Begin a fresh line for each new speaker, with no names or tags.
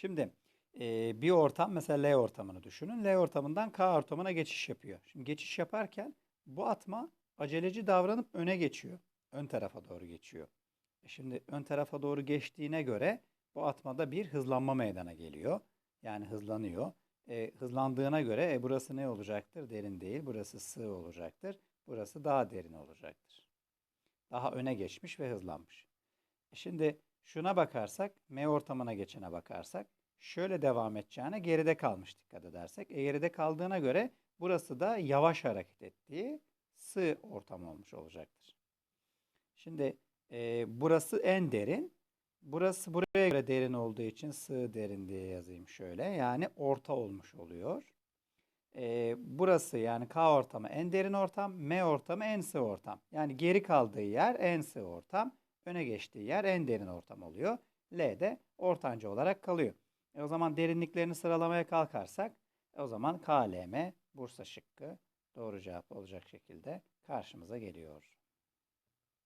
Şimdi e, bir ortam mesela L ortamını düşünün. L ortamından K ortamına geçiş yapıyor. Şimdi geçiş yaparken bu atma aceleci davranıp öne geçiyor. Ön tarafa doğru geçiyor. E Şimdi ön tarafa doğru geçtiğine göre bu atmada bir hızlanma meydana geliyor. Yani hızlanıyor. E, hızlandığına göre e, burası ne olacaktır? Derin değil. Burası sığ olacaktır. Burası daha derin olacaktır. Daha öne geçmiş ve hızlanmış. Şimdi şuna bakarsak, M ortamına geçene bakarsak, şöyle devam edeceğine geride kalmış dikkat edersek. E geride kaldığına göre burası da yavaş hareket ettiği sığ ortam olmuş olacaktır. Şimdi e, burası en derin. Burası buraya göre derin olduğu için sığ derin diye yazayım şöyle. Yani orta olmuş oluyor. E, burası yani K ortamı en derin ortam, M ortamı en sığ ortam. Yani geri kaldığı yer en sığ ortam, öne geçtiği yer en derin ortam oluyor. L de ortanca olarak kalıyor. E, o zaman derinliklerini sıralamaya kalkarsak e, o zaman KLM Bursa şıkkı doğru cevap olacak şekilde karşımıza geliyor.